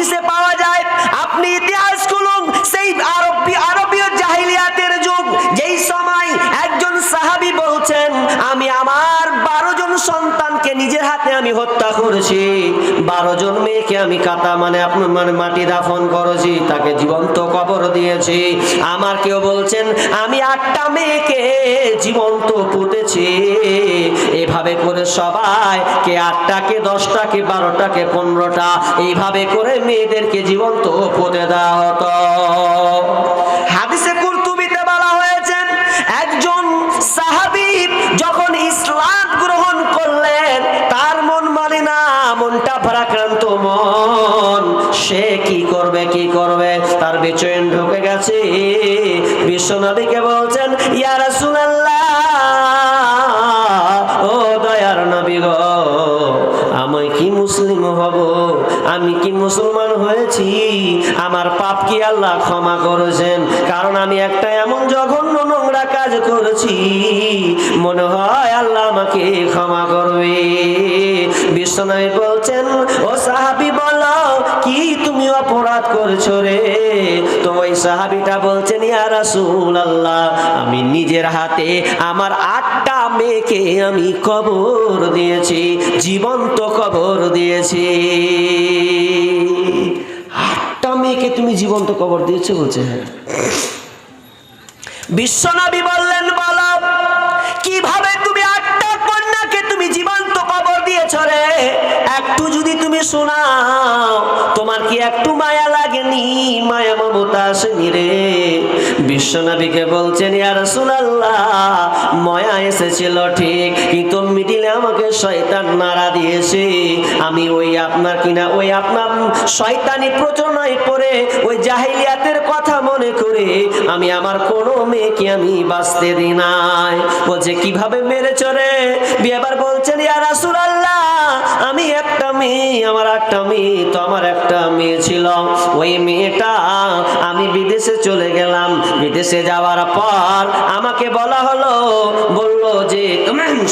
হাদিসে পাওয়া যায়, আপনি ইতিহাস খুলুন, সেই আরবি আরবীয় জাহিলিয়াতের যুগ, যেই সময় একজন সাহাবি বলছেন, আমি আমার বারো জন সন্তানকে নিজের হাতে আমি হত্যা করেছি। বারো জন আমি কাতা মানে আপনার মানে মাটি দাফন করেছি, তাকে জীবন্ত কবর দিয়েছি। আমার কেউ বলছেন, আমি আটটা মেয়েকে জীবন্ত পুঁতেছি। এভাবে করে সবাই, কে আটটাকে দশটাকে বারোটাকে পনেরোটা, এইভাবে করে মেয়েদেরকে জীবন্ত পুঁতে দেওয়া হতো। সে কি করবে কি করবে? তার বেচয়ন ঢুকে গেছে। বিশ্বনবীকে বলছেন, ইয়া রাসূলুল্লাহ, ও দয়ার নবী গো, আমি কি মুসলিম হব? আমি কি মুসলমান হয়েছি? আমার পাপ কি আল্লাহ ক্ষমা করেছেন? কারণ আমি একটা এমন জঘন্য নোংরা কাজ করেছি। মনে হয় আল্লাহ আমাকে ক্ষমা করবে। বিশ্বনবী বলছেন, ও সাহাবি, বলো, কি অপরাধ করেছ রে। তো ওই সাহাবিটা বলছেন, ইয়া রাসূল আল্লাহ আমি নিজের হাতে আমার আটটা মেয়েকে আমি কবর দিয়েছি, জীবন্ত কবর দিয়েছি। আটটা মেয়েকে তুমি জীবন্ত কবর দিয়েছ বলছে হ্যাঁ। বিশ্বনবী বললেন, বলো, কীভাবে তুমি আটটা কন্যাকে তুমি জীবন্ত কবর দিয়েছ রে একটু যদি তুমি শোনাও, তোমার কি একটু মায়া লাগেনি? মায়া মমতা আসেনি রে। বিশ্বনবীকে বলছেন ইয়ার সুনাল্লাহ ময়া এসেছিল ঠিক, কিন্তু মিডিলে আমাকে শয়তান নাড়া দিয়েছে। আমি ওই আপনার কিনা ওই আপনার শয়তানি প্রচনায় পড়ে, ওই জাহিলিয়াতের কথা মনে করে, আমি আমার কোনো মেয়েকে আমি বাঁচতে দিই নাই। বলছে, কীভাবে মেরে চড়ে এবার বলছেন, ইয়া রাসূলুল্লাহ আমি একটা মেয়ে, আমার একটা মেয়ে, তো আমার একটা মেয়ে ছিল। ওই মেয়েটা আমি বিদেশে চলে গেলাম। বিদেশে যাওয়ার পর আমাকে বলা হলো, বলল যে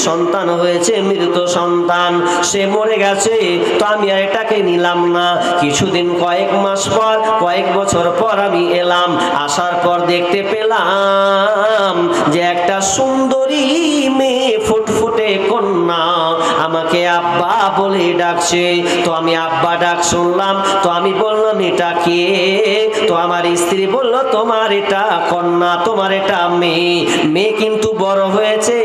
সন্তান হয়েছে, মৃত সন্তান। সে মরে গেছে, তো আমি আর এটাকে নিলাম না। কিছুদিন কয়েক মাস পর, কয়েক বছর পর আমি এলাম। আসার পর দেখতে পেলাম যে একটা সুন্দরী মেয়ে ফুটফুটে কন্যা। আমাকে আব্বা বলে ডাকছে। তো আমি আব্বা ডাক শুনলাম, তো আমি বললাম, এটা কে? তো আমার স্ত্রী বলল, তোমার এটা কন্যা, তোমার এটা মেয়ে। মেয়ে কিন্তু বড় হয়েছে।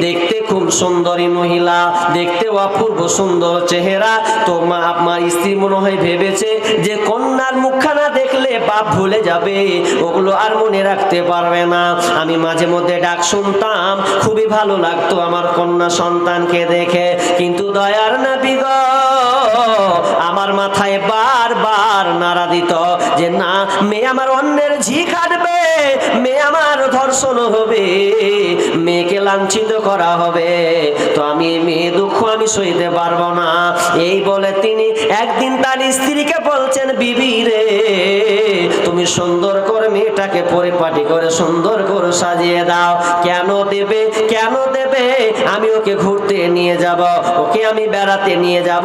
দেখতে খুব সুন্দরী মহিলা, দেখতে অপূর্ব সুন্দর চেহারা। তো মা আমার স্ত্রী মনে হয় ভেবেছে যে কন্যার দেখলে বাপ ভুলে যাবে, ওগুলো আর মনে রাখতে পারবে না। আমি মাঝে মধ্যে ডাক শুনতাম, খুবই ভালো লাগতো আমার কন্যা সন্তানকে দেখে। কিন্তু দয়ার না বিগ আমার মাথায় বারবার নাড়া দিত যে, না, মেয়ে আমার অন্যের ঝি কাটবে, মেয়ে আমার ধর্ষণ হবে, মেয়েকে লাঞ্ছিত করা হবে। তো আমি মেয়ে দুঃখ আমি সইতে পারব না। এই বলে তিনি একদিন তার স্ত্রীকে বলছেন, বিবি রে তুমি সুন্দর করে মেয়েটাকে পরিপাটি করে সুন্দর করে সাজিয়ে দাও। কেন দেবে? কেন দেবে? আমি ওকে ঘুরতে নিয়ে যাব, ওকে আমি বেড়াতে নিয়ে যাব।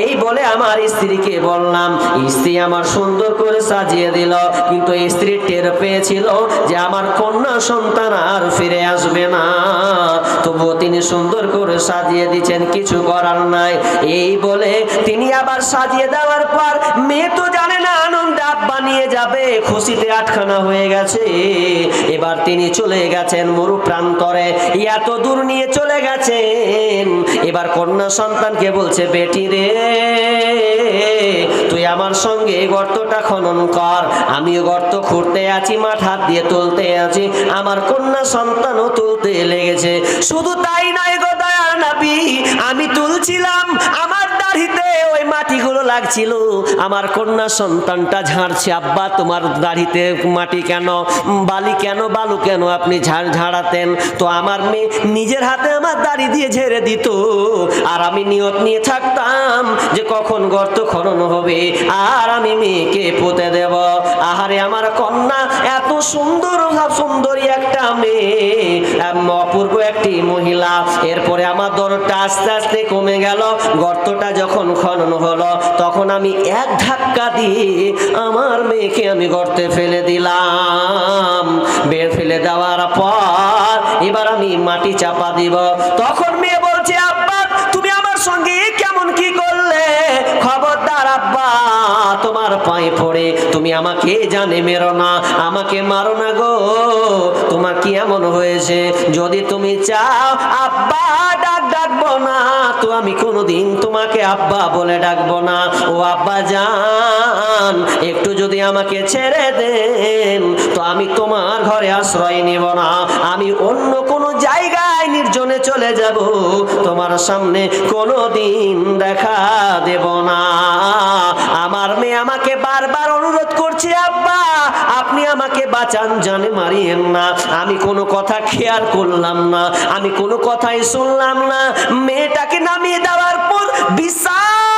এই বলে আমার স্ত্রীকে বললাম, স্ত্রী আমার সুন্দর করে সাজিয়ে দিল, কিন্তু স্ত্রী টের পেয়েছিল যে আমার কন্যা সন্তান আর ফিরে আসবে না। তবুও তিনি সুন্দর করে সাজিয়ে দিচ্ছেন, কিছু করার নাই। এই বলে তিনি আবার সাজিয়ে দেওয়ার পর মেয়ে তো জানে না আব্বা নিয়ে যাবে, খুশিতে আটখানা হয়ে গেছে। এবার তিনি চলে গেছেন মরু প্রান্তরে এত দূর নিয়ে চলে গেছেন। এবার কন্যা সন্তানকে বলছে, বেটি রে, তুই আমার সঙ্গে গর্তটা খনন কর। আমিও গর্ত খুঁড়তে আছি, মাঠ হাত দিয়ে তুলতে আছি। আমার কন্যা সন্তানও তুলতে লেগেছে। শুধু তাই নয় গো দয়ার নাবি আমি তুলছিলাম, আমার দাড়িতে ওই মাটিগুলো লাগছিল। আমার কন্যা সন্তানটা ঝাড়ছে, আব্বা, তোমার দাড়িতে মাটি কেন? বালি কেন? বালু কেন? আপনি ঝাড় ঝাড়াতেন। তো আমার মেয়ে নিজের হাতে আমার দাড়ি দিয়ে ঝেড়ে দিত। আর আমি নিয়ত নিয়ে থাকতাম যে কখন গর্ত খনন হবে। আর আমি মেয়েকে পুঁতে দেব। আহারে, আমার কন্যা এত সুন্দর সুন্দরী একটা মেয়ে। অপূর্ব একটি মহিলা। এরপরে আমার দরটা আস্তে আস্তে কমে গেল। গর্তটা যখন খনন হলো, তখন আমি এক ধাক্কা দিয়ে আমার মেয়েকে আমি গর্তে ফেলে দিলাম। বের ফেলে দেওয়ার পর এবার আমি মাটি চাপা দিব। তখন মেয়ে তোমার পায়ে পড়ে। তুমি আমাকে জানে মেরো না, আমাকে মারো না গো। তোমার কি এমন হয়েছে? যদি তুমি চাও, আব্বা ডাক ডাকবো না, তো আমি কোনোদিন তোমাকে আব্বা বলে ডাকবো না। ও আব্বা জান, একটু যদি আমাকে ছেড়ে দেন, তো আমি তোমার ঘরে আশ্রয় নিব না। আমি অন্য কোনো নির্জনে চলে যাব, তোমার সামনে কোনো দিন দেখা দেব না। আমার মেয়ে আমাকে বারবার অনুরোধ করছে, আব্বা, আপনি আমাকে বাঁচান, জানে মারিয়েন না। আমি কোনো কথা খেয়াল করলাম না, আমি কোনো কথাই শুনলাম না। মেয়েটাকে নামিয়ে দেওয়ার পর বিশাল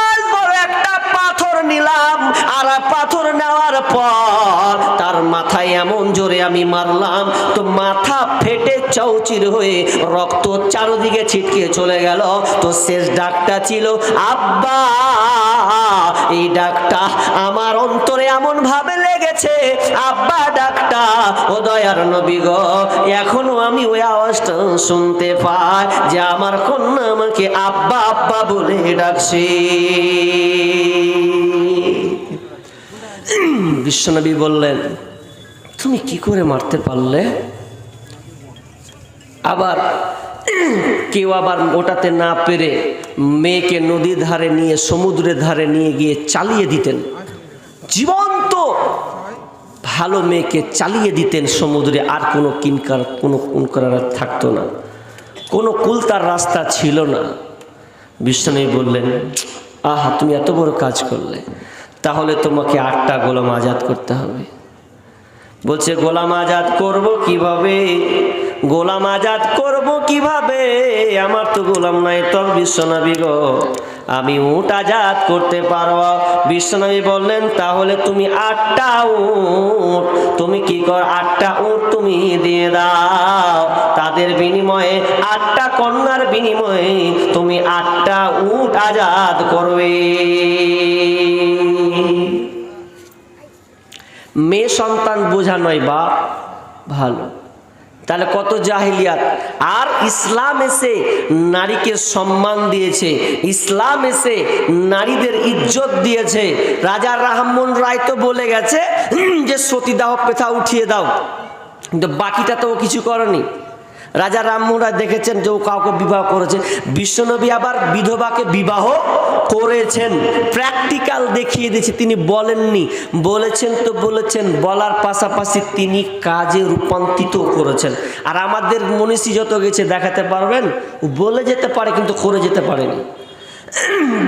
নিলাম, আর পাথর নেওয়ার পর তার মাথায় এমন জোরে আমি মারলাম, তো মাথা ফেটে চৌচির হয়ে রক্ত চারদিকে ছিটকে চলে গেল। তো শেষ ডাকটা ছিল, আব্বা, এই ডাকটা আমার অন্তরে এমন ভাবে লেগেছে। আব্বা, ডাকটা, ও দয়ার নবী গো, এখনও আমি ওই আওয়াজটা শুনতে পাই যে আমার কন্যা আমাকে আব্বা আব্বা বলে ডাকছে। বিশ্বনবী বললেন, তুমি কি করে মারতে পারলে? আবার কেউ আবার ওটাতে না পেরে মেয়েকে নদীর ধারে নিয়ে সমুদ্রের ধারে নিয়ে গিয়ে চালিয়ে দিতেন। জীবন্ত ভালো মেয়েকে চালিয়ে দিতেন সমুদ্রে, আর কোনো কিনকার, কোনো কোন করার থাকতো না। কোনো কুলতার রাস্তা ছিল না। বিষ্ণু বললেন, আহা, তুমি এত বড় কাজ করলে। তাহলে তোমাকে আটটা গোলাম আজাদ করতে হবে। বলছে, গোলাম আজাদ করব কীভাবে? গোলাম আজাদ করব কীভাবে? আমার তো গোলাম নাই তোর বিশ্বনবী গো, আমি উট আজাদ করতে পারব। বিশ্বনবী বললেন, তাহলে তুমি আটটা উট, তুমি কি কর, আটটা উট তুমি দিয়ে দাও। তাদের বিনিময়ে, আটটা কন্যার বিনিময়ে তুমি আটটা উট আজাদ করবে। মেয়ে সন্তান বোঝা নয় বা ভালো। তাহলে কত জাহিলিয়াত। আর ইসলাম এসে নারীকে সম্মান দিয়েছে, ইসলাম এসে নারীদের ইজ্জত দিয়েছে। রাজা রাহমন রায় তো বলে গেছে যে সতীদাহ পেথা উঠিয়ে দাও। কিন্তু বাকিটা তো ও কিছু করেনি। রাজা রামমোহন দেখেছেন যে ও কাউকে বিবাহ করেছে। বিশ্বনবী আবার বিধবাকে বিবাহ করেছেন। প্র্যাকটিক্যাল দেখিয়ে দিয়েছে। তিনি বলেননি। বলেছেন তো বলেছেন। বলার পাশাপাশি তিনি কাজে রূপান্তরিত করেছেন। আর আমাদের মনীষী যত গেছে দেখাতে পারবেন বলে যেতে পারে কিন্তু করে যেতে পারেনি।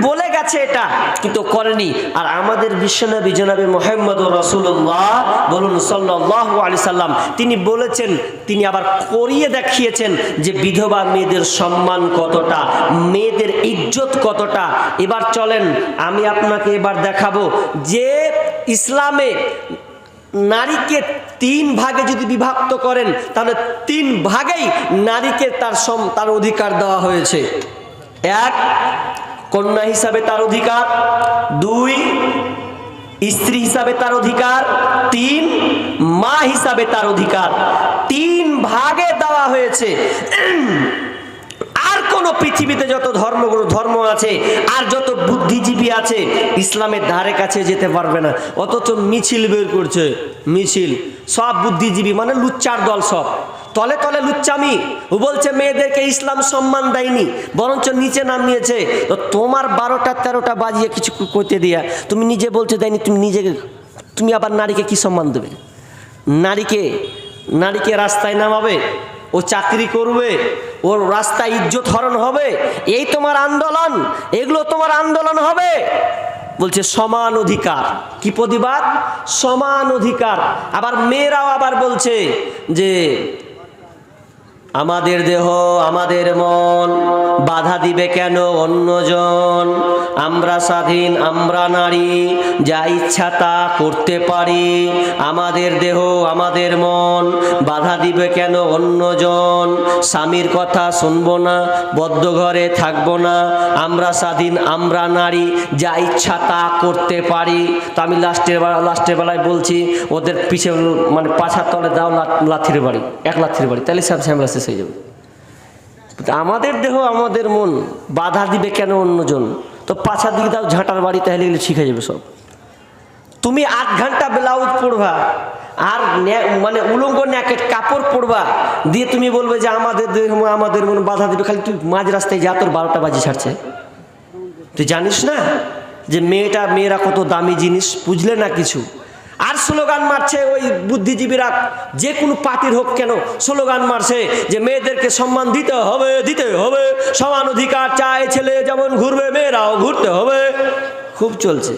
বলে গেছে এটা, কিন্তু করেনি। আর আমাদের বিশ্বনবী জনাবে মোহাম্মদ রসুল্লাহ বলুন সাল্লাহ আলি সাল্লাম, তিনি বলেছেন, তিনি আবার করিয়ে দেখিয়েছেন যে বিধবা মেয়েদের সম্মান কতটা, মেয়েদের ইজ্জত কতটা। এবার চলেন, আমি আপনাকে এবার দেখাবো যে ইসলামে নারীকে তিন ভাগে যদি বিভক্ত করেন, তাহলে তিন ভাগেই নারীকে তার সম, তার অধিকার দেওয়া হয়েছে। এক কন্যা হিসাবে তার অধিকার, দুই, স্ত্রী হিসাবে তার অধিকার, তিন, মা হিসাবে তার অধিকার। তিন ভাগে দেওয়া হয়েছে। আর কোন পৃথিবীতে যত ধর্মগুরু ধর্ম আছে, আর যত বুদ্ধিজীবী আছে, ইসলামের ধারে কাছে যেতে পারবে না। অথচ মিছিল বের করছে, মিছিল। সব বুদ্ধিজীবী মানে লুচ্চার দল সব। তলে তলে লুচ্চামি। ও বলছে, মেয়েদেরকে ইসলাম সম্মান দেয়নি, বরঞ্চ নিচে নামিয়েছে। তো তোমার বারোটা, তেরোটা বাজিয়ে কিছু করতে দিয়া, তুমি নিজে বলতে দেয়নি, তুমি নিজেকে তুমি আবার নারীকে কি সম্মান দেবে? নারীকে নারীকে রাস্তায় নামাবে, ও চাকরি করবে, ওর রাস্তায় ইজ্জত হরণ হবে, এই তোমার আন্দোলন, এগুলো তোমার আন্দোলন হবে। বলছে, সমান অধিকার। কি প্রতিবাদ? সমান অধিকার। আবার মেয়েরাও আবার বলছে যে আমাদের দেহ, আমাদের মন, বাধা দিবে কেন অন্যজন? আমরা স্বাধীন, আমরা নারী, যা ইচ্ছা তা করতে পারি। আমাদের দেহ, আমাদের মন, বাধা দিবে কেন অন্যজন? স্বামীর কথা শুনব না, বদ্ধ ঘরে থাকব না। আমরা স্বাধীন, আমরা নারী, যা ইচ্ছা তা করতে পারি। তো আমি লাস্টের বেলা লাস্টের বেলায় বলছি, ওদের পিছে মানে পাছার তলে দাও লাথির বাড়ি, এক লাথির বাড়ি। তাহলে সব ঝামেলা শেষ হয়ে যাবে। আমাদের দেহ, আমাদের মন বাধা দিবে কেন অন্যজন? তো পাছা দিকে দাও ঝাঁটার বাড়ি তাহলে এগুলো শিখে যাবে সব। তুমি আধ ঘণ্টা ব্লাউজ পরবা আর মানে উলঙ্গ ন্যাকেট কাপড় পরবা, দিয়ে তুমি বলবে যে আমাদের দেহ, আমাদের মন বাধা দিবে। খালি তুই মাঝ রাস্তায় যা, তোর বারোটা বাজি ছাড়ছে। তুই জানিস না যে মেয়েটা, মেয়েরা কত দামি জিনিস, বুঝলে না কিছু? আর স্লোগান মারছে ওই বুদ্ধিজীবীরা, যে কোনো পার্টির হোক কেন, স্লোগান মারছে যে মেয়েদেরকে সম্মান দিতে হবে দিতে হবে। সমান অধিকার চায় ছেলে, যেমন ঘুরবে মেয়েরাও ঘুরতে হবে। খুব চলছে।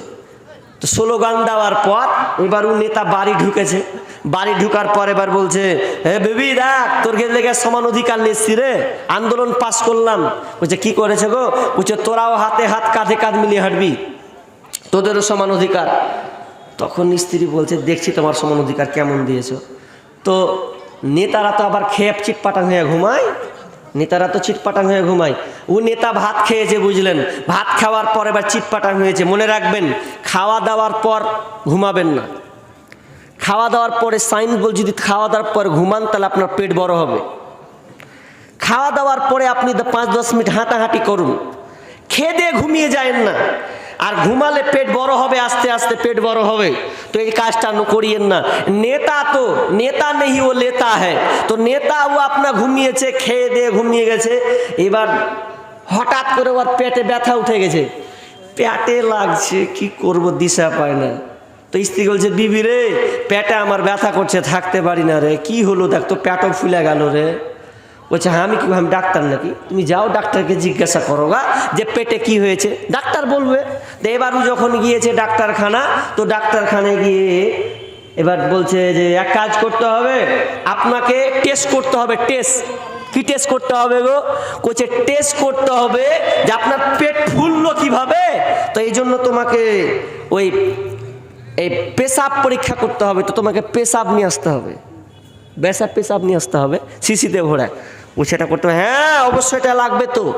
তো স্লোগান দেওয়ার পর এবার ও নেতা বাড়ি ঢুকেছে। বাড়ি ঢুকার পর এবার বলছে হে বেবি, দেখ, তোর লেগে সমান অধিকার নিচ্ছি রে। আন্দোলন পাস করলাম। বলছে, কি করেছে গো? বলছে, তোরাও হাতে হাত কাঁধে কাঁধ মিলিয়ে হাঁটবি। তোদেরও সমান অধিকার। তখন স্ত্রী বলছে, দেখছি তোমার সমান অধিকার, কেমন দিয়েছ? তো নেতারা তো আবার খেয়ে চিটপাটাং হয়ে ঘুমায়। নেতারা তো চিটপাটাং হয়ে ঘুমায়। ও নেতা ভাত খেয়েছে, বুঝলেন? ভাত খাওয়ার পর এবার চিটপাটাং হয়েছে। মনে রাখবেন, খাওয়া দাওয়ার পর ঘুমাবেন না। খাওয়া দাওয়ার পরে সাইন বল যদি খাওয়া দাওয়ার পর ঘুমান, তাহলে আপনার পেট বড় হবে। খাওয়া দাওয়ার পরে আপনি পাঁচ দশ মিনিট হাঁটাহাঁটি করুন। খেয়ে দিয়ে ঘুমিয়ে যায়েন না। আর ঘুমালে পেট বড় হবে, আস্তে আস্তে পেট বড় হবে। তো এই কাজটা করিয়েন না। নেতা তো, নেতা নেই ও লেতা হ্যাঁ। তো নেতা ও আপনার ঘুমিয়েছে, খেয়ে দিয়ে ঘুমিয়ে গেছে। এবার হঠাৎ করে ওর পেটে ব্যথা উঠে গেছে। পেটে লাগছে, কি করব দিশা পায় না। তো স্ত্রী বলছে, বিবি রে, পেটে আমার ব্যথা করছে, থাকতে পারি না রে। কি হলো দেখ তো পেটও ফুলে গেল রে। বলছে হ্যাঁ আমি কি, আমি ডাক্তার নাকি? তুমি যাও ডাক্তারকে জিজ্ঞাসা করো গা, যে পেটে কি হয়েছে। ডাক্তার বলবে তো এবার ও যখন গিয়েছে ডাক্তারখানা, তো ডাক্তারখানায় গিয়ে এবার বলছে যে, এক কাজ করতে হবে, আপনাকে টেস্ট করতে হবে টেস্ট কি টেস্ট করতে হবে গো? কোচে টেস্ট করতে হবে যে আপনার পেট ফুললো কীভাবে? তো এই জন্য তোমাকে ওই, এই পেশাব পরীক্ষা করতে হবে, তো তোমাকে পেশাব নিয়ে আসতে হবে। পেশাব পেশাব নিয়ে আসতে হবে শিশিতে ভোড়ায় ও সেটা করতে হ্যাঁ অবশ্যই এটা লাগবে তো।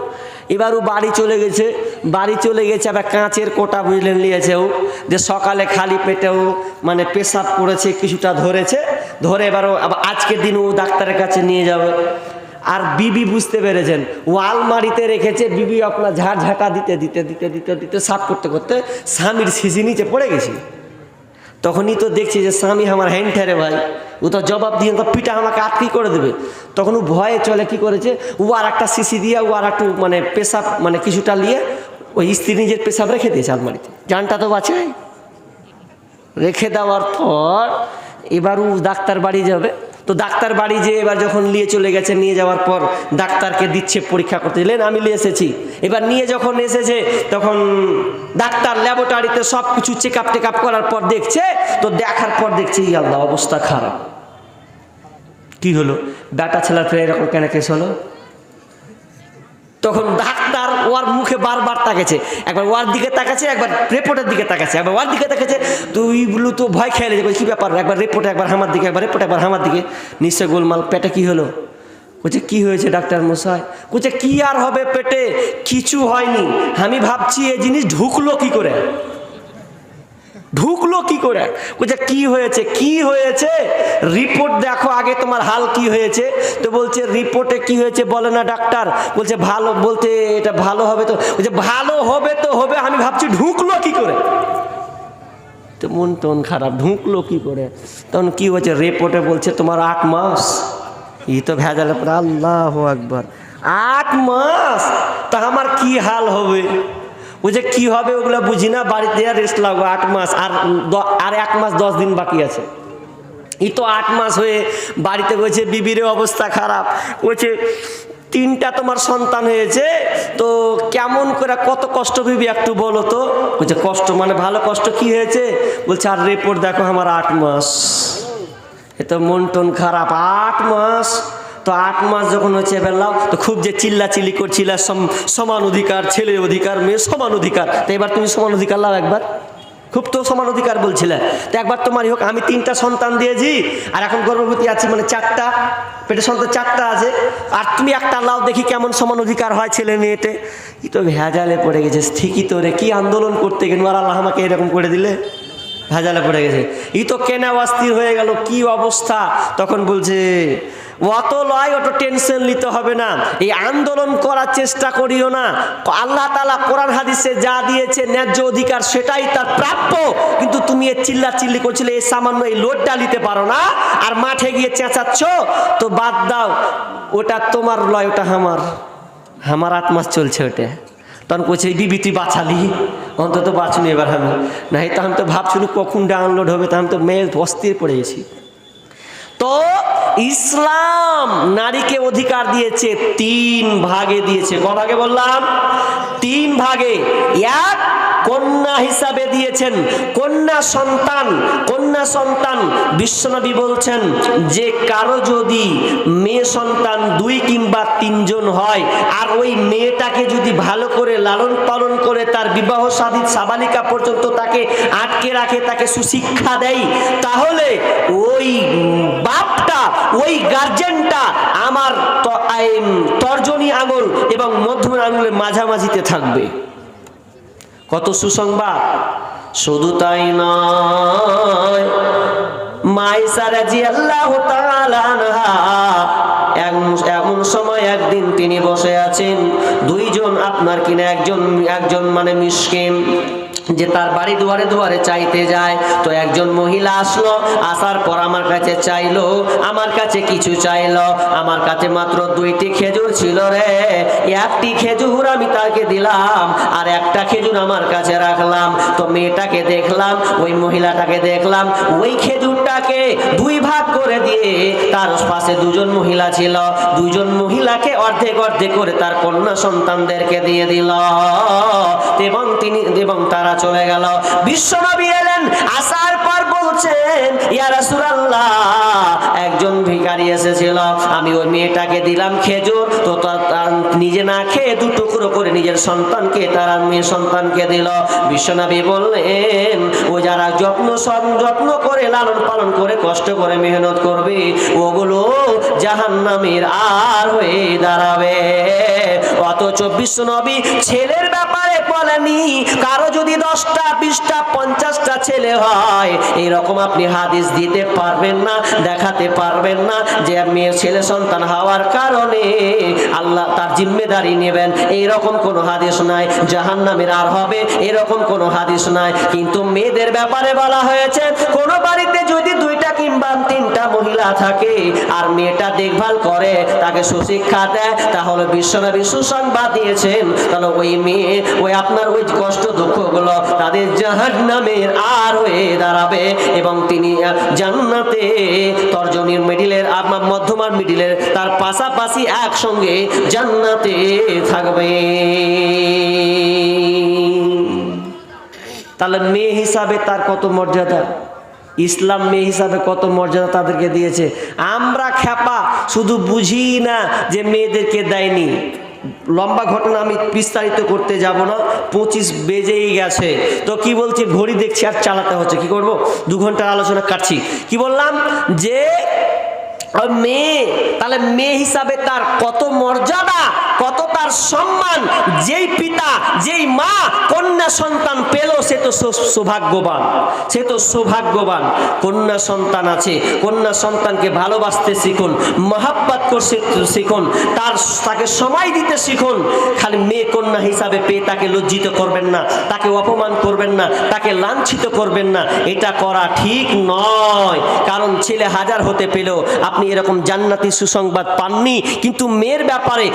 এবার ও বাড়ি চলে গেছে। বাড়ি চলে গেছে, আবার কাঁচের কোটা বুঝলেন নিয়েছে ও। যে সকালে খালি পেটেও মানে পেশাব করেছে, কিছুটা ধরেছে। ধরে এবার আবার আজকের দিন ও ডাক্তারের কাছে নিয়ে যাবে। আর বিবি বুঝতে পেরেছেন, ও আলমারিতে রেখেছে, বিবি আপনার ঝাড় ঝাঁটা দিতে দিতে দিতে দিতে দিতে, সাফ করতে করতে স্বামীর সিজি নিচে পড়ে গেছে। তখনই তো দেখছি যে স্বামী আমার হ্যান্ড ঠেরে ভাই। ও তো জবাব দিয়ে তো পিঠা আমাকে আটকি করে দেবে? তখন ও ভয়ে চলে, কি করেছে? ও আর একটা শিশি দিয়ে ও আর একটু মানে পেশাব মানে কিছুটা নিয়ে ওই স্ত্রী নিজের পেশাব রেখে দিয়েছে আলমারিতে। জানটা তো বাঁচে রেখে দেওয়ার পর এবার ও ডাক্তার বাড়ি যাবে। তো ডাক্তার বাড়ি যে এবার যখন নিয়ে চলে গেছে, নিয়ে যাওয়ার পর ডাক্তারকে দিচ্ছে পরীক্ষা করতে। দিলেন আমি নিয়ে এসেছি। এবার নিয়ে যখন এসেছে, তখন ডাক্তার ল্যাবরেটরিতে সব কিছু চেক আপ টেক আপ করার পর দেখছে, তো দেখার পর দেখছে আল্লাহ, অবস্থা খারাপ। কি হলো? ব্যাটা ছেলার প্রায় এরকম কেন কেস হলো? তখন ডাক্তার ওর মুখে বারবার তাকাচ্ছে একবার ওর দিকে তাকাচ্ছে একবার রিপোর্টের দিকে তাকাচ্ছে একবার ওর দিকে তাকাচ্ছে তুই ব্লু তো ভয় খেয়ে যাবে কি ব্যাপার? একবার রিপোর্টে, একবার হামার দিকে, একবার রিপোর্টে, একবার হামার দিকে। নিশ্চয় গোলমাল, পেটে কি হলো? বলছে কি হয়েছে ডাক্তার মশাই? বলছে কি আর হবে পেটে? কিছু হয়নি। আমি ভাবছি এই জিনিস ঢুকলো কি করে? ঢুকলো কি করে? বলছে, কি হয়েছে? কি হয়েছে? রিপোর্ট দেখো আগে তোমার হাল কি হয়েছে? তো বলছে, রিপোর্টে কি হয়েছে বলে না, ডাক্তার? বলছে, ভালো বলতে এটা ভালো হবে তো। বলছে, ভালো হবে তো হবে, আমি ভাবছি ঢুকলো কি করে? তো মন টন খারাপ, ঢুকলো কি করে? তখন কি হয়েছে? রিপোর্টে বলছে, তোমার আট মাস। ই তো ভেজালে আল্লাহ একবার আট মাস? তা আমার কি হাল হবে? ও যে কী হবে ওগুলো বুঝি না, বাড়িতে আর রেস্ট লাগবে আট মাস, আর আর এক মাস দশ দিন বাকি আছে। ই তো আট মাস হয়ে বাড়িতে বলছে, বিবির অবস্থা খারাপ। বলছে, তিনটা তোমার সন্তান হয়েছে, তো কেমন করে, কত কষ্ট বিবি একটু বলো তো। বলছে, কষ্ট মানে ভালো কষ্ট কি হয়েছে? বলছে, আর রিপোর্ট দেখো আমার আট মাস। এ তো মন টন খারাপ, আট মাস। তো আট মাস যখন হচ্ছে বেলাও তো খুব যে চিল্লা চিল্লি করছিল, সম- সমান অধিকার ছেলে অধিকার মেয়ে সমান অধিকার। তো এবার তুমি সমান অধিকার লাও একবার। খুব তো সমান অধিকার বলছিলে। তো একবার তোমারই হোক, আমি তিনটা সন্তান দিয়েছি, আর এখন গর্ভবতী আছি মানে চারটা পেটে সন্তান চারটা আছে। আর তুমি একটা লাও দেখি কেমন সমান অধিকার হয় ছেলে মেয়েতে। ই তো ভেজালে পড়ে গেছে, ঠিকই তো রে, কি আন্দোলন করতে গেল? আর আল্লাহ আমাকে এরকম করে দিলে? ভেজালে পড়ে গেছে। ই তো কেনা অস্থির হয়ে গেল, কি অবস্থা? তখন বলছে অত লয়, অত টেনশন নিতে হবে না। এই আন্দোলন করার চেষ্টা করিও না। আল্লাহ তালা কোরআন, হাদিসে যা দিয়েছে, ন্যায্য অধিকার সেটাই তার প্রাপ্য। কিন্তু তুমি এ চিল্লা চিল্লি করছিলে, এই সামান্য এই লোডটা নিতে পারো না, আর মাঠে গিয়ে চেঁচাচ্ছ, তো বাদ দাও। ওটা তোমার লয়, ওটা আমার। আমার আট মাস চলছে ওটা তখন কইছে বিবি, তুই বাঁচালি। অন্তত বাঁচুনি এবার আমি। নাই তখন তো ভাবছিল কখন ডাউনলোড হবে তখন তো মেয়ে অস্থির পড়ে গেছি। তো ইসলাম নারীকে অধিকার দিয়েছে তিন ভাগে দিয়েছে। ক ভাগে বললাম? তিন ভাগে। এক কন্যা হিসাবে দিয়েছেন, কন্যা সন্তান কন্যা সন্তান। বিশ্বনবী বলছেন, যে কারও যদি মেয়ে সন্তান দুই কিংবা তিনজন হয়, আর ওই মেয়েটাকে যদি ভালো করে লালন পালন করে তার বিবাহ সাদী সাবালিকা পর্যন্ত তাকে আটকে রাখে, তাকে সুশিক্ষা দেয়, তাহলে ওই বাপটা, ওই গার্জেনটা আমার তর্জনী আঙুল এবং মধ্যম আঙুলের মাঝামাঝিতে থাকবে। কত সুসংবাদ? শুধু তাই নয় এমন- এমন সময় একদিন তিনি বসে আছেন, দুইজন আপনার কিনা একজন একজন মানে মিসকিন। যে তার বাড়ি দুয়ারে দুয়ারে চাইতে যায়। তো একজন মহিলা আসলো, আসার পর আমার কাছে চাইলো, আমার কাছে কিছু চাইলো। আমার কাছে মাত্র দুইটি খেজুর ছিল রে। একটি খেজুর আমি তাকে দিলাম, আর একটা খেজুর আমার কাছে রাখলাম। তো মেয়েটাকে দেখলাম, ওই মহিলাটাকে দেখলাম, ওই খেজুরটাকে দুই ভাগ করে দিয়ে তার পাশে দুজন মহিলা ছিল। দুজন মহিলাকে অর্ধেক অর্ধেক করে তার কন্যা সন্তানদেরকে দিয়ে দিল। এবং তিনি, এবং তারা চলে গেল। বিশ্বনবী এলেন, আসার পর বলছেন, ইয়া রাসূলুল্লাহ, একজন ভিখারি এসেছিল, আমি ওই মেয়েটাকে দিলাম খেজুর, তো তার- তার নিজে না খেয়ে দু টুকরো করে নিজের সন্তানকে, তার মেয়ে সন্তানকে দিল। বিশ্বনবী বললেন, ও যারা যত্ন যত্ন করে, লালন পালন করে, কষ্ট করে মেহনত করবে, ওগুলো জাহান্নামের আর হয়ে দাঁড়াবে। অথচ বিশ্বনবী ছেলের ব্যাপারে বলেনি। কারও যদি দশটা, বিশটা, পঞ্চাশটা ছেলে হয় এইরকম আপনি হাদিস দিতে পারবেন না, দেখাতে পারবেন না যে মেয়ের ছেলে সন্তান হওয়ার কারণে আল্লাহ তার জিম্মেদারি নেবেন। এইরকম কোনো হাদিস নাই জাহান নামের আর হবে এরকম কোনো হাদিস নাই। কিন্তু মেয়েদের ব্যাপারে বলা হয়েছে, কোনো বাড়িতে যদি দুইটা কিংবা তিনটা মহিলা থাকে আর মেয়েটা দেখভাল করে, তাকে সুশিক্ষা দেয়, তাহলে বিশ্বনবী সুসংবাদ দিয়েছেন, তাহলে ওই মেয়ে, ওই আপনার ওই কষ্ট দুঃখগুলো তাদের জাহান নামের আর হয়ে দাঁড়াবে এবং তিনি জান্নাতে তর্জনীর মিডিলের আপনার মধ্যমার মিডিলের তার পাশাপাশি একসঙ্গে জান্নাতে থাকবে। তাহলে মেয়ে হিসাবে তার কত মর্যাদা? ইসলাম মেয়ে হিসাবে কত মর্যাদা তাদেরকে দিয়েছে? আমরা খ্যাপা, শুধু বুঝি না যে মেয়েদেরকে দেয়নি। লম্বা ঘটনা আমি বিস্তারিত করতে যাব না। পঁচিশ বেজেই গেছে। তো কি বলছি? ঘড়ি দেখছি আর চালাতে হচ্ছে। কি করব? দু ঘণ্টার আলোচনা কাটছি। কি বললাম? যে মেয়ে, তাহলে মেয়ে হিসাবে তার কত মর্যাদা? কত তার সম্মান, যেই পিতা, যেই মা কন্যা সন্তান পেল, সে তো সৌভাগ্যবান, সে তো সৌভাগ্যবান। কন্যা সন্তান আছে, কন্যা সন্তানকে ভালোবাসতে শিখুন, মহাব্বাত করতে শিখুন, তার তাকে সময় দিতে শিখুন। খালি মেয়ে কন্যা হিসাবে পেয়ে তাকে লজ্জিত করবেন না, তাকে অপমান করবেন না, তাকে লাঞ্ছিত করবেন না, এটা করা ঠিক নয়। কারণ ছেলে হাজার হতে পেলেও আপনি এরকম জান্নাতি সুসংবাদ পাননি, কিন্তু মেয়ের ব্যাপারে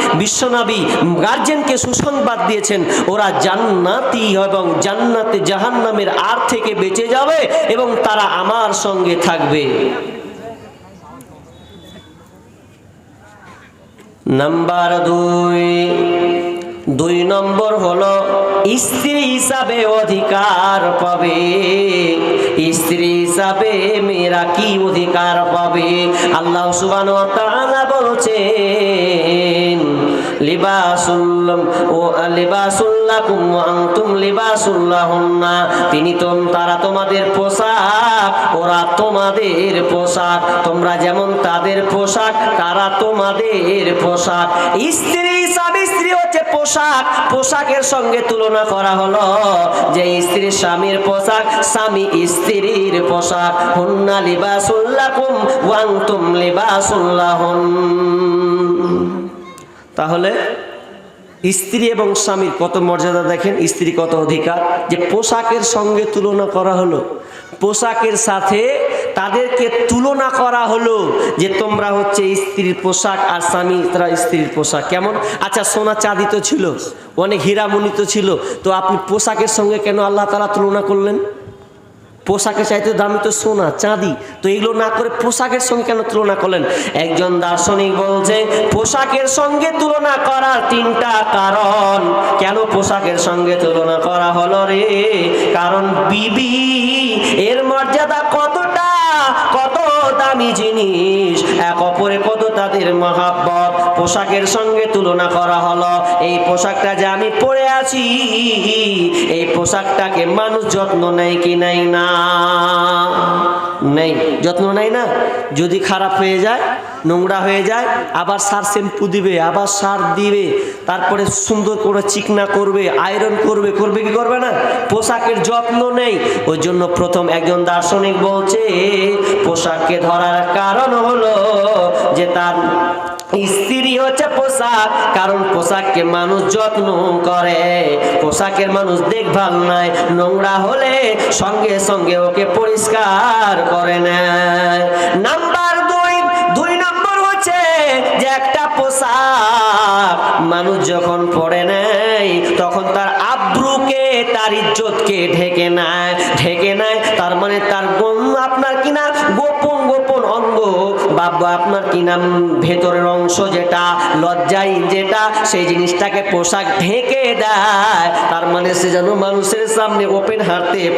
বিশ্বনবী গার্জেনকে সুসংবাদ দিয়েছেন, ওরা জান্নাতি এবং জান্নাতে জাহান্নামের আর থেকে বেঁচে যাবে এবং তারা আমার সঙ্গে থাকবে। নাম্বার দুই দুই নম্বর হলো, স্ত্রী হিসাবে অধিকার পাবে। স্ত্রী হিসাবে মেয়েরা কি অধিকার পাবে? আল্লাহ সুবান বলছেন লিবাসুল্লাম ও লিবাসুল্লাকুম ওয়া আনতুম লিবাসুল্লাহুন্না। তিনি তো, তারা তোমাদের পোশাক, ওরা তোমাদের পোশাক। তোমরা যেমন তাদের পোশাক, তারা তোমাদের পোশাক। স্ত্রী স্বামী, স্ত্রী হচ্ছে পোশাক। পোশাকের সঙ্গে তুলনা করা হলো যে স্ত্রী স্বামীর পোশাক, স্বামী স্ত্রীর পোশাক। হুন্না লিবাসুল্লাকুম ওয়া আনতুম লিবাসুল্লাহুন তাহলে স্ত্রী এবং স্বামীর কত মর্যাদা দেখেন? স্ত্রী কত অধিকার? যে পোশাকের সঙ্গে তুলনা করা হলো। পোশাকের সাথে তাদেরকে তুলনা করা হলো যে তোমরা হচ্ছে স্ত্রীর পোশাক আর স্বামী তারা স্ত্রীর পোশাক। কেমন? আচ্ছা সোনা চাঁদি তো ছিল, অনেক হীরামণি তো ছিল। তো আপনি পোশাকের সঙ্গে কেন আল্লাহ তারা তুলনা করলেন? পোশাকের চাইতে দামি তো সোনা, চাঁদি। তো এগুলো না করে পোশাকের সঙ্গে কেন তুলনা করলেন? একজন দার্শনিক বলছে, পোশাকের সঙ্গে তুলনা করার তিনটা কারণ। কেন পোশাকের সঙ্গে তুলনা করা হলো রে? কারণ বিবি, এর মর্যাদা কতটা, কত দামি জিনিস? এক অপরে কত তাদের মহাব্বত? পোশাকের সঙ্গে তুলনা করা হলো। এই পোশাকটা যে আমি পরে আছি, এই পোশাকটাকে মানুষ যত্ন নেয় কি নেয় না? নেই, যত্ন নেয় না? যদি খারাপ হয়ে যায়, নোংরা হয়ে যায়, আবার সার শ্যাম্পু দিবে, আবার সার দিবে, তারপরে সুন্দর করে চিকনা করবে, আয়রন করবে করবে কি করবে না? পোশাকের যত্ন নেই। ওই জন্য প্রথম একজন দার্শনিক বলছে, পোশাককে ধরার কারণ হলো যে তার হচ্ছে পোশাক, কারণ পোশাককে মানুষ যত্ন করে। পোশাকের মানুষ দেখভাল নাই, নোংরা হলে সঙ্গে সঙ্গে ওকে পরিষ্কার করে নেয়। নাম্বার দুই দুই নম্বর হচ্ছে যে একটা পোশাক মানুষ যখন পরে নেয়, তখন তার আব্রুকে, তার ইজ্জতকে ঢেকে নেয়। ঢেকে নেয়, তার মানে তার আপনার কিনা গোপন গোপন অঙ্গ বা বা আপনার কি নাম? ভেতরের অংশ যেটা লজ্জাই যেটা, সেই জিনিসটাকে পোশাক ঢেকে দেয়। তার মানে সে যেন মানুষের সামনে ওপেন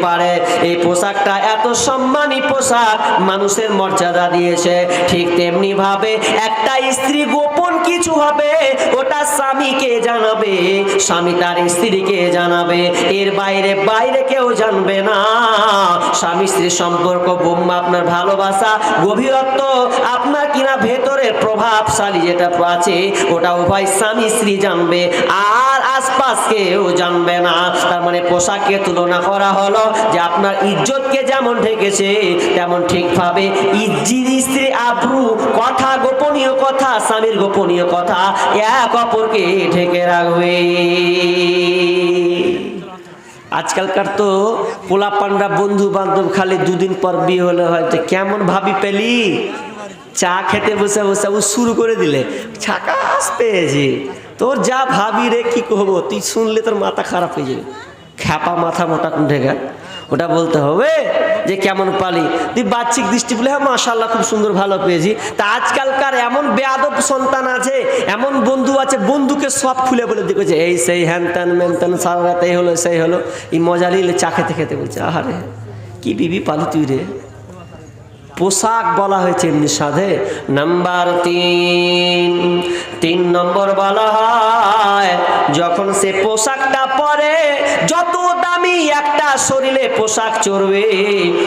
পারে। এই পোশাকটা এত সম্মানী পোশাক, মানুষের মর্যাদা দিয়েছে। ঠিক তেমনি ভাবে একটা স্ত্রী গোপন কিছু হবে, ওটা স্বামীকে জানাবে, স্বামী তার স্ত্রীকে জানাবে। এর বাইরে বাইরে কেউ জানবে না। স্বামী স্ত্রীর সম্পর্ক, বোম্মা আপনার ভালোবাসা, গভীরত্ব আপনার কিনা ভেতরের প্রভাবশালী যেটা আছে, ওটা উভয় স্বামী স্ত্রী জানবে, আর আশপাশ কেউ জানবে না। তার মানে পোশাককে তুলনা করা হলো যে আপনার ইজ্জতকে যেমন ঢেকেছে তেমন ঠিকভাবে ইজ্জির স্ত্রী আব্রু কথা, গোপনীয় কথা, স্বামীর গোপনীয় কথা এক অপরকে ঢেকে রাখবে। আজকালকার তো পোলা পান্ডা বন্ধু বান্ধব খালি দুদিন পর বিয়ে হলে হয়তো কেমন ভাবি পেলি? চা খেতে বসে বসে ও শুরু করে দিলে, ছাকাস পেয়েছি, তোর যা ভাবি রে কি করব, তুই শুনলে তোর মাথা খারাপ হয়ে যাবে। খ্যাপা মাথা মোটা ঢেকা ওটা বলতে হবে যে কেমন পালি। তুই বাচ্চিক দৃষ্টি বলে হ্যাঁ মাশাল্লাহ খুব সুন্দর, ভালো পেয়েছি। তা আজকালকার এমন বেয়াদব সন্তান আছে, এমন বন্ধু আছে, বন্ধুকে সব খুলে বলে দেখেছে এই সেই হ্যান ত্যান, ম্যান ত্যান, সারা রাত এই হলো, সেই হলো। এই মজা নিলে চা খেতে খেতে বলছে, আহারে, কি বিবি পালি তুই রে? পোশাক বলা হয়েছে এমনি নাম্বার তিন তিন নম্বর বলা হয়, যখন সে পোশাকটা পরে, যত দামি একটা শরীরে পোশাক চড়বে,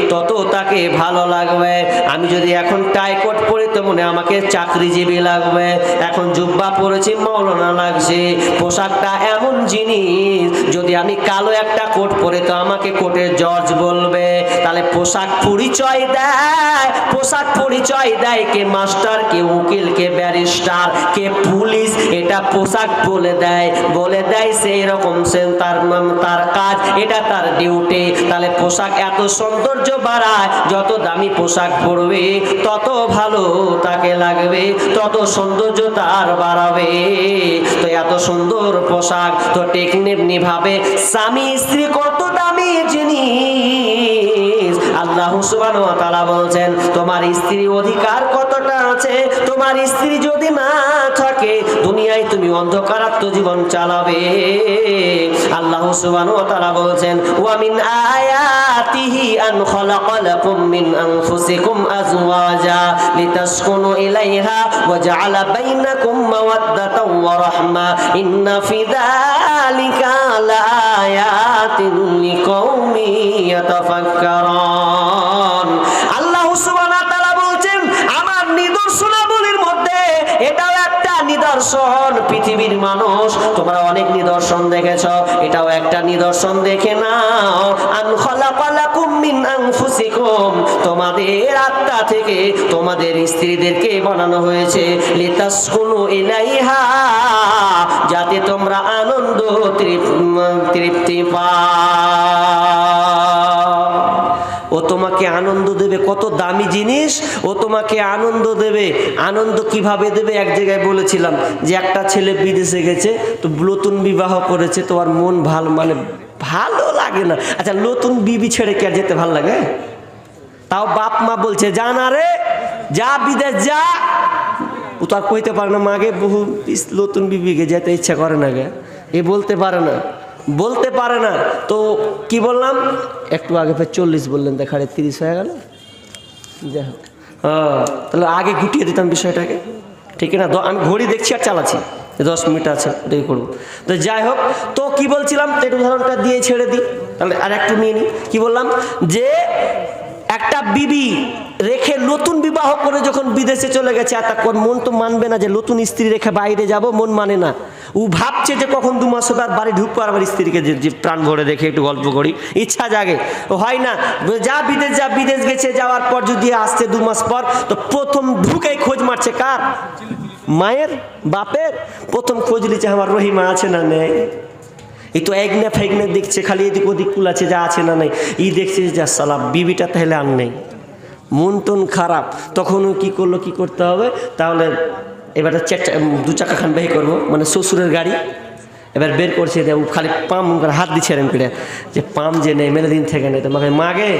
তত তাকে ভালো লাগবে। আমি যদি এখন টাইকট পরি, তো মনে আমাকে চাকরিজীবী লাগবে। এখন জুব্বা পরেছি, মৌলনা লাগছে। পোশাকটা এমন জিনিস, যদি আমি কালো একটা কোট পরে, তো আমাকে কোটের জর্জ বলবে। তাহলে পোশাক পরিচয় দেয়। পোশাক পরিচয় দেয় কে মাস্টার, কে উকিল, কে ব্যারিস্টার, কে পুলিশ, এটা পোশাক বলে দেয়। বলে দেয় সেই রকম সে তার নাম- তার কাজ, এটা তার ডিউটি। তাহলে পোশাক এত সৌন্দর্য বাড়ায়, যত দামি পোশাক পরবে, তত ভালো তাকে লাগবে, তত সৌন্দর্য তার বাড়াবে। তো এত সুন্দর পোশাক, তো টেকনিকনি ভাবে স্বামী স্ত্রী কত দামি জিনিস। আল্লাহ সুবান বলছেন তোমার স্ত্রীর অধিকার কতটা? আছে, তোমার স্ত্রী যদি না থাকে, দুনিয়ায় তুমি অন্ধকারাত্ম জীবন চালাবে। আল্লাহ ওয়া তাআলা বলছেন, ওয়া মিন আয়াতিহি আন খালাকা লাকুম মিন আনফুসিকুম আজওয়াজা লিতাসকুনু ইলাইহা ওয়া জাআলা বাইনাকুম মাওয়াদ্দাতাও ওয়া রাহমা। ইন্না ফি যালিকা লাআয়াতিন লিকাউমিন ইয়াতাফাক্কারুন আল্লাহ সুবহানাহু ওয়া তাআলা বলছেন আমার নিদর্শনাবলীর মধ্যে এটাও একটা নিদর্শন পৃথিবীর মানুষ, তোমরা অনেক নিদর্শন দেখেছ। এটাও একটা নিদর্শন দেখে নাও। তোমাদের আত্মা থেকে তোমাদের স্ত্রীদেরকে বানানো হয়েছে। যাতে তোমরা আনন্দ তৃপ- তৃপ্তি পাও ও তোমাকে আনন্দ দেবে। কত দামি জিনিস। ও তোমাকে আনন্দ দেবে। আনন্দ কীভাবে দেবে? এক জায়গায় বলেছিলাম যে একটা ছেলে বিদেশে গেছে, তো নতুন বিবাহ করেছে তোমার মন ভালো মানে ভালো লাগে না। আচ্ছা নতুন বিবি ছেড়ে কে আর যেতে ভালো লাগে? তাও বাপ মা বলছে, যা না রে, যা বিদেশ যা। ও তো আর কইতে পারে না মাকে বহু নতুন বিবিকে যেতে ইচ্ছা করে না গে। এ বলতে পারে না। বলতে পারে না। তো কি বললাম? একটু আগে ফের চল্লিশ বললেন দেখারে তিরিশ হয়ে গেল। যাই হোক। হ্যাঁ তাহলে আগে গুটিয়ে দিতাম বিষয়টাকে। ঠিক না? আমি ঘড়ি দেখছি আর চালাচ্ছি। দশ মিনিট আছে, ওটাই করব। তো যাই হোক, তো কি বলছিলাম? একটু উদাহরণটা দিয়ে ছেড়ে দিই। তাহলে আর একটু নিয়ে নিই। কি বললাম? যে একটা বিবি রেখে নতুন বিবাহ করে যখন বিদেশে চলে গেছে, আর তার মন তো মানবে না যে নতুন স্ত্রী রেখে বাইরে যাব, মন মানে না। ও ভাবছে যে কখন দু মাস আর বাড়ি ঢুকবো, আর আমার স্ত্রীকে যে প্রাণ ভরে দেখে একটু গল্প করি, ইচ্ছা জাগে। হয় না যা বিদেশ যা, বিদেশ গেছে যাওয়ার পর যদি আসছে দু মাস পর, তো প্রথম ঢুকেই খোঁজ মারছে কার? মায়ের? বাপের? প্রথম খোঁজ নিচ্ছে আমার রহিমা আছে না নেই। এই তো একনে ফেগনে দেখছে, খালি এদিক ওদিক কুলাচ্ছে, যা আছে না নাই। ই দেখছে যা সালাম বিবিটা তাহলে আর নেই। মন টন খারাপ, তখন কি করল, কি করতে হবে? তাহলে এবার চার চা- দু চাকা খান বেহি করব মানে শ্বশুরের গাড়ি। এবার বের করছে ও খালি পাম, করে হাত দিচ্ছে এরম করে, যে পাম যে নেই, মেলে দিন থেকে নেই। তো মাকে মাগে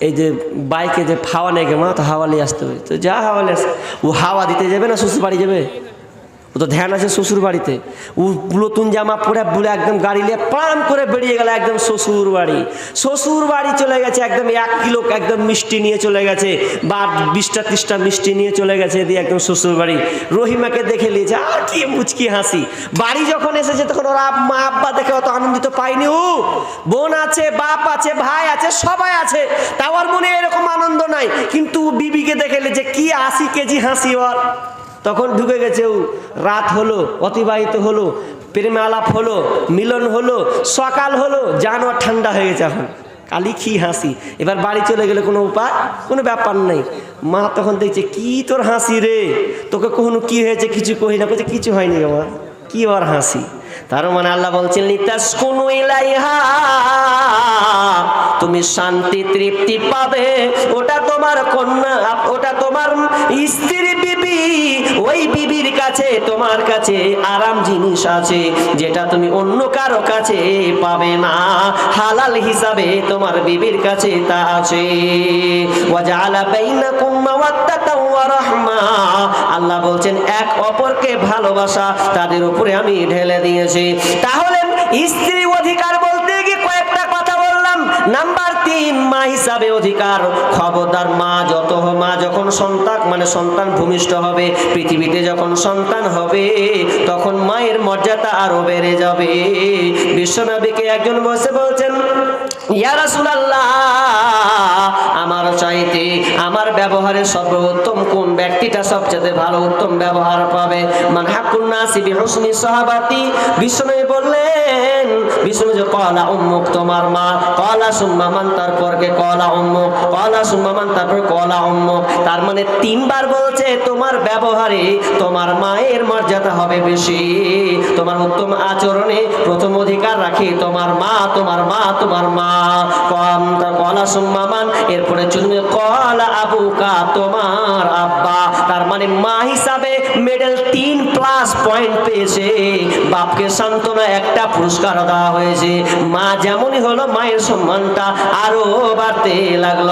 এই যে বাইকে যে হাওয়া নেই গে মা, তো হাওয়া নিয়ে আসতে হবে। তো যা হাওয়া নিয়ে আসে, ও হাওয়া দিতে যাবে না, শ্বশুর বাড়ি যাবে? ও তো ধ্যান আছে শ্বশুর বাড়িতে ও নতুন জামা পরে বলে একদম গাড়ি নিয়ে পান করে বেরিয়ে গেল একদম শ্বশুর বাড়ি শ্বশুর বাড়ি চলে গেছে একদম এক কিলো একদম মিষ্টি নিয়ে চলে গেছে, বা বিশটা ত্রিশটা মিষ্টি নিয়ে চলে গেছে দিয়ে একদম শ্বশুর বাড়ি রহিমাকে দেখে নিয়েছে আর কি মুচকি হাসি। বাড়ি যখন এসেছে তখন ওরা মা আব্বা দেখে অত আনন্দিত পায়নি। ও, বোন আছে, বাপ আছে, ভাই আছে, সবাই আছে। তাও আর মনে এরকম আনন্দ নাই। কিন্তু বিবিকে দেখে নিয়েছে কি আশি কেজি হাসি ওর। তখন ঢুকে গেছে ও। রাত হলো, অতিবাহিত হলো প্রেমে আলাপ হলো, মিলন হলো, সকাল হলো জানোয়ার ঠান্ডা হয়ে গেছে এখন। কালি কি হাসি। এবার বাড়ি চলে গেলে কোনো উপায়? কোনো ব্যাপার নেই। মা তখন দেখছে, কি তোর হাসি রে? তোকে কখনো কি হয়েছে কিছু কহি না? বলছে, কিছু হয়নি আমার কি ওর হাসি? তার মানে আল্লাহ বলছেন লিতাস কোন ইলাইহা। তুমি শান্তি, তৃপ্তি পাবে। ওটা তোমার কন্যা, ওটা তোমার স্ত্রী কাছে, তোমার কাছে আরাম জিনিস আছে, যেটা তুমি অন্য কারও কাছে পাবে না। হালাল হিসাবে তোমার বিবির কাছে তা আছে। আল্লাহ বলছেন, এক অপরকে ভালোবাসা তাদের উপরে আমি ঢেলে দিয়েছি। তাহলে স্ত্রী অধিকার বলতে গিয়ে কয়েকটা কথা বললাম নাম্বার তিন, মা হিসাবে অধিকার। খবরদার মা যত মা যখন সন্তান মানে সন্তান ভূমিষ্ঠ হবে, পৃথিবীতে যখন সন্তান হবে, তখন মায়ের মর্যাদা আরও বেড়ে যাবে। বিশ্বনবীকে একজন বসে বলছেন, ইয়া রাসূলুল্লাহ আমার চাইতে আমার ব্যবহারে সর্বোত্তম কোন ব্যক্তিটা সবচেয়ে ভালো উত্তম ব্যবহার পাবে? মান হাকুন নাসি বিহুসনি সাহাবাতি। বিষ্ণু বললেন, বিষ্ণু যে কলা উম্মুক তোমার মা, কলা সুম্মা মান তারপরকে কলা উম্মুক, কলা সুম্মা মান তারপর কলা উম্মুক। তার মানে তিনবার বলছে, তোমার ব্যবহারে তোমার মায়ের মর্যাদা হবে বেশি। তোমার উত্তম আচরণে প্রথম অধিকার রাখে তোমার মা তোমার মা তোমার মা। কম কলা সুম্মামান এরপরে চলবে কলা আবুকা তোমার আব্বা। তার মানে মা হিসাবে মেডেল তিন প্লাস পয়েন্ট পেয়েছে। বাপকে সান্ত্বনা একটা পুরস্কার দেওয়া হয়েছে। মা যেমনই হলো, মায়ের সম্মানটা আরও বাড়তে লাগল।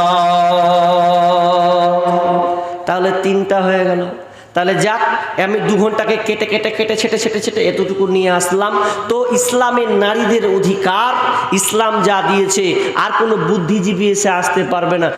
তাহলে তিনটা হয়ে গেল। তাহলে যাক, আমি দু ঘন্টাকে কেটে কেটে কেটে, ছেটে ছেটে ছেটে এতটুকু নিয়ে আসলাম। তো ইসলামের নারীদের অধিকার, ইসলাম যা দিয়েছে, আর কোনো বুদ্ধিজীবী এসে আসতে পারবে না।